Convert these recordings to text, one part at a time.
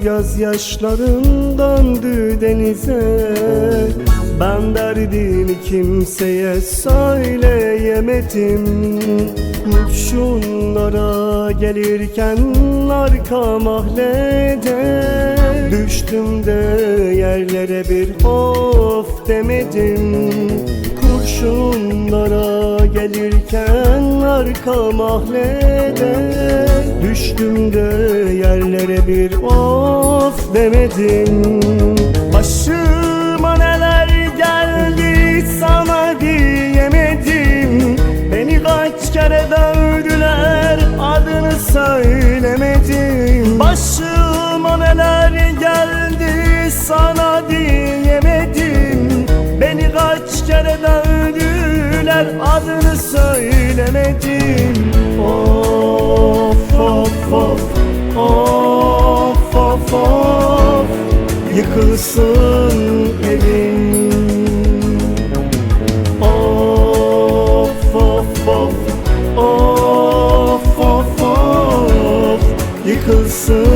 gözyaşlarım döndü denize. Ben derdimi kimseye söyleyemedim. Kurşunlara gelirken arka mahallede Düştüm de yerlere bir of demedim. Kurşunlara gelirken arka mahallede Düştüm de yerlere bir of demedim. Başıma neler geldi sana diyemedim. Beni kaç kere dövdüler adını söylemedim. Başıma neler geldi sana dövdüler adını söylemedim. Of of of. Of of of. Yıkılsın evim. Of of of. Of of of. Yıkılsın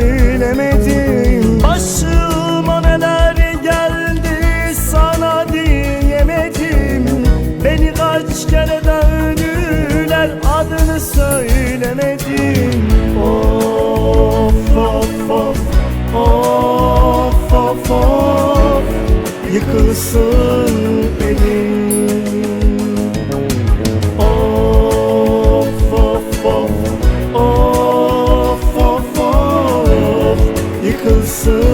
söylemedim. Başıma neler geldi sana diyemedim. Beni kaç kere dövdüler adını söylemedim. Of of of of of of. Yıkılsın Yıkılsın